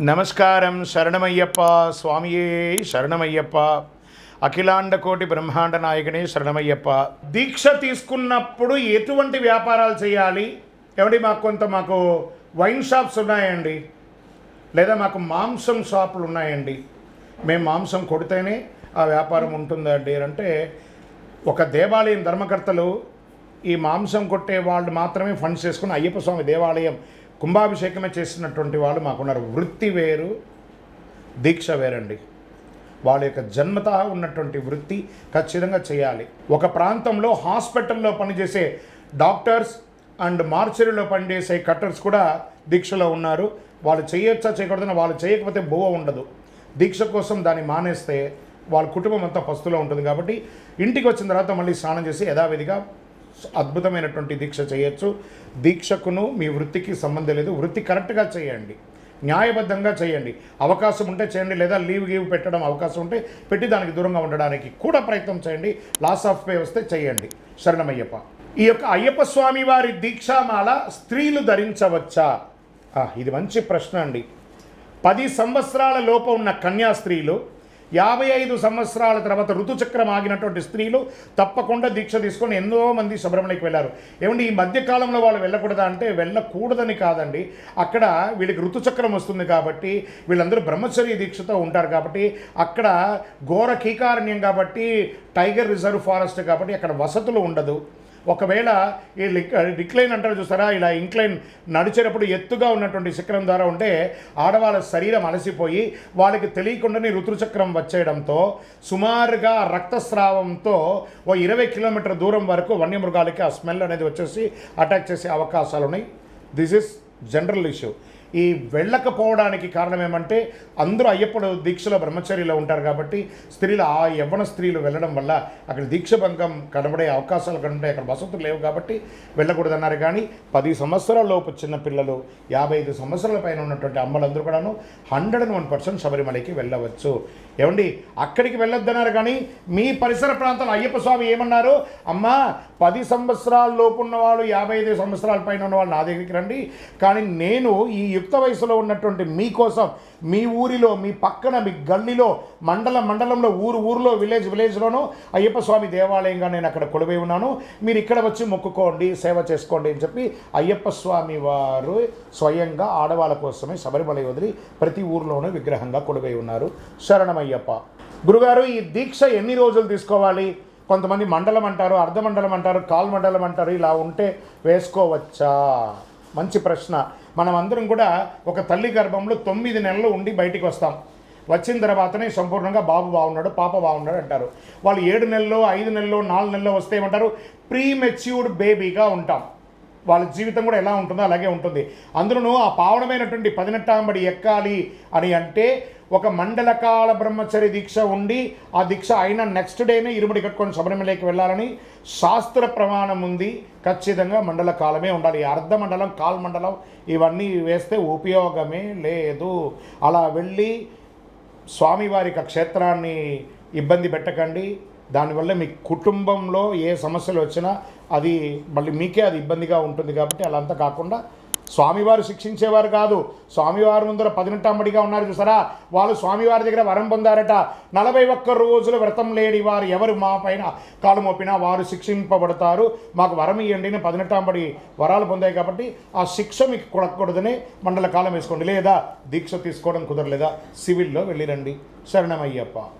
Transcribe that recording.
నమస్కారం శరణమయ్యప్ప. స్వామియే శరణమయ్యప్ప. అఖిలాండ కోటి బ్రహ్మాండ నాయకుని శరణమయ్యప్ప. దీక్ష తీసుకున్నప్పుడు ఎటువంటి వ్యాపారాలు చేయాలి? ఏమండి మాకు కొంత మాకు వైన్ షాప్స్ ఉన్నాయండి. లేదా మాకు మాంసం షాపులు ఉన్నాయండి. మేము మాంసం కొడితేనే ఆ వ్యాపారం ఉంటుందండి అంటే ఒక దేవాలయం ధర్మకర్తలు ఈ మాంసం కొట్టే వాళ్ళు మాత్రమే ఫండ్స్ చేసుకుని అయ్యప్ప స్వామి దేవాలయం కుంభాభిషేకమే చేసినటువంటి వాళ్ళు మాకున్నారు. వృత్తి వేరు దీక్ష వేరండి. వాళ్ళ యొక్క జన్మత ఉన్నటువంటి వృత్తి ఖచ్చితంగా చేయాలి. ఒక ప్రాంతంలో హాస్పిటల్లో పనిచేసే డాక్టర్స్ అండ్ మార్చరీలో పనిచేసే కట్టర్స్ కూడా దీక్షలో ఉన్నారు. వాళ్ళు చేయొచ్చా చేయకూడదని వాళ్ళు చేయకపోతే బువ ఉండదు. దీక్ష కోసం దాన్ని మానేస్తే వాళ్ళ కుటుంబం అంతా పస్తులో ఉంటుంది కాబట్టి ఇంటికి వచ్చిన తర్వాత మళ్ళీ స్నానం చేసి యథావిధిగా అద్భుతమైనటువంటి దీక్ష చేయొచ్చు. దీక్షకును మీ వృత్తికి సంబంధం లేదు. వృత్తి కరెక్ట్గా చేయండి. న్యాయబద్ధంగా చేయండి. అవకాశం ఉంటే చేయండి. లేదా లీవ్ గీవ్ పెట్టడం అవకాశం ఉంటే పెట్టి దానికి దూరంగా ఉండడానికి కూడా ప్రయత్నం చేయండి. లాస్ ఆఫ్ పే వస్తే చేయండి. శరణమయ్యప్ప. ఈ యొక్క అయ్యప్ప స్వామి వారి దీక్షామాల స్త్రీలు ధరించవచ్చా? ఇది మంచి ప్రశ్న అండి. పది సంవత్సరాల లోపు ఉన్న కన్యా స్త్రీలు యాభై ఐదు సంవత్సరాల తర్వాత ఋతుచక్రం ఆగినటువంటి స్త్రీలు తప్పకుండా దీక్ష తీసుకొని ఎంతో మంది శబరిమలకి వెళ్ళారు. ఏమండి ఈ మధ్యకాలంలో వాళ్ళు వెళ్ళకూడదా అంటే వెళ్ళకూడదని కాదండి. అక్కడ వీళ్ళకి ఋతుచక్రం వస్తుంది కాబట్టి వీళ్ళందరూ బ్రహ్మచర్య దీక్షతో ఉంటారు కాబట్టి అక్కడ ఘోర కీకారణ్యం కాబట్టి టైగర్ రిజర్వ్ ఫారెస్ట్ కాబట్టి అక్కడ వసతులు ఉండదు. ఒకవేళ ఈ రిక్లైన్ అంటారు చూసారా? ఇలా ఇంక్లైన్ నడిచేటప్పుడు ఎత్తుగా ఉన్నటువంటి శిఖరం ద్వారా ఉంటే ఆడవాళ్ళ శరీరం అలసిపోయి వాళ్ళకి తెలియకుండానే ఋతుచక్రం వచ్చేయడంతో సుమారుగా రక్తస్రావంతో ఓ ఇరవై కిలోమీటర్ దూరం వరకు వన్యమృగాలకి ఆ స్మెల్ అనేది వచ్చేసి అటాక్ చేసే అవకాశాలు ఉన్నాయి దిస్ ఇస్ జనరల్ ఇష్యూ ఈ వెళ్ళకపోవడానికి కారణం ఏమంటే అందరూ అయ్యప్పుడు దీక్షలో బ్రహ్మచర్యలో ఉంటారు కాబట్టి స్త్రీలు ఆ యవ్వన స్త్రీలు వెళ్ళడం వల్ల అక్కడ దీక్ష భంగం కనబడే అవకాశాలు కనబడే అక్కడ వసతులు లేవు కాబట్టి వెళ్ళకూడదన్నారు. కానీ పది సంవత్సరాల లోపు చిన్న పిల్లలు యాభై ఐదు సంవత్సరాల పైన ఉన్నటువంటి అమ్మలందరూ కూడాను హండ్రెడ్ అండ్ వన్ పర్సెంట్ శబరిమలకి వెళ్ళవచ్చు. ఏమండి? అక్కడికి వెళ్ళొద్దన్నారు కానీ మీ పరిసర ప్రాంతంలో అయ్యప్ప స్వామి ఏమన్నారు? అమ్మా పది సంవత్సరాల లోపు ఉన్నవాళ్ళు యాభై ఐదు సంవత్సరాల పైన ఉన్నవాళ్ళు నా దగ్గరికి రండి. కానీ నేను ఈ యుక్త వయసులో ఉన్నటువంటి మీకోసం మీ ఊరిలో మీ పక్కన మీ గల్లీలో మండల మండలంలో ఊరు ఊరిలో విలేజ్ విలేజ్లోనూ అయ్యప్ప స్వామి దేవాలయంగా నేను అక్కడ కొలువై ఉన్నాను. మీరు ఇక్కడ వచ్చి మొక్కుకోండి సేవ చేసుకోండి అని చెప్పి అయ్యప్ప స్వామి వారు స్వయంగా ఆడవాళ్ళ కోసమే శబరిమల వదిలి ప్రతి ఊరిలోనూ విగ్రహంగా కొలువై ఉన్నారు. శరణమయ్యప్ప. గురుగారు ఈ దీక్ష ఎన్ని రోజులు తీసుకోవాలి? కొంతమంది మండలం అంటారు అర్ధ మండలం అంటారు కాల్ మండలం అంటారు ఇలా ఉంటే వేసుకోవచ్చా? మంచి ప్రశ్న. మనం అందరం కూడా ఒక తల్లి గర్భంలో తొమ్మిది నెలలు ఉండి బయటికి వస్తాం. వచ్చిన తర్వాతనే సంపూర్ణంగా బాబు బాగున్నాడు పాప బాగున్నాడు అంటారు. వాళ్ళు ఏడు నెలల్లో ఐదు నెలల్లో నాలుగు నెలల్లో వస్తే ఏమంటారు? ప్రీ మెచ్యూర్డ్ బేబీగా ఉంటాం. వాళ్ళ జీవితం కూడా ఎలా ఉంటుందో అలాగే ఉంటుంది. అందులోనూ ఆ పావనమైనటువంటి పదినెట్టాంబడి ఎక్కాలి అని అంటే ఒక మండలకాల బ్రహ్మచర్య దీక్ష ఉండి ఆ దీక్ష అయిన నెక్స్ట్ డేనే ఇరుముడి కట్టుకొని శబరిమలకి వెళ్ళాలని శాస్త్ర ప్రమాణం ఉంది. ఖచ్చితంగా మండల కాలమే ఉండాలి అర్ధ మండలం కాల్ మండలం ఇవన్నీ వేస్తే ఉపయోగమే లేదు. అలా వెళ్ళి స్వామివారి యొక్క క్షేత్రాన్ని ఇబ్బంది పెట్టకండి. దానివల్ల మీ కుటుంబంలో ఏ సమస్యలు వచ్చినా అది మళ్ళీ మీకే అది ఇబ్బందిగా ఉంటుంది కాబట్టి అలా అంతా కాకుండా స్వామివారు శిక్షించేవారు కాదు. స్వామివారి ముందర పదినెట్టమ్మడిగా ఉన్నారు చూసారా? వాళ్ళు స్వామివారి దగ్గర వరం పొందారట. నలభై ఒక్క రోజులు వ్రతం లేని వారు ఎవరు? మా పైన కాలు మోపినా వారు శిక్షింపబడతారు. మాకు వరం ఇవ్వండి నేను పదినెట్టంబడి వరాలు పొందాయి కాబట్టి ఆ శిక్ష మీకు కొడకూడదని మండల కాలం వేసుకోండి. లేదా దీక్ష తీసుకోవడం కుదరలేదా? సివిల్లో వెళ్ళిరండి శరణమయ్యప్ప.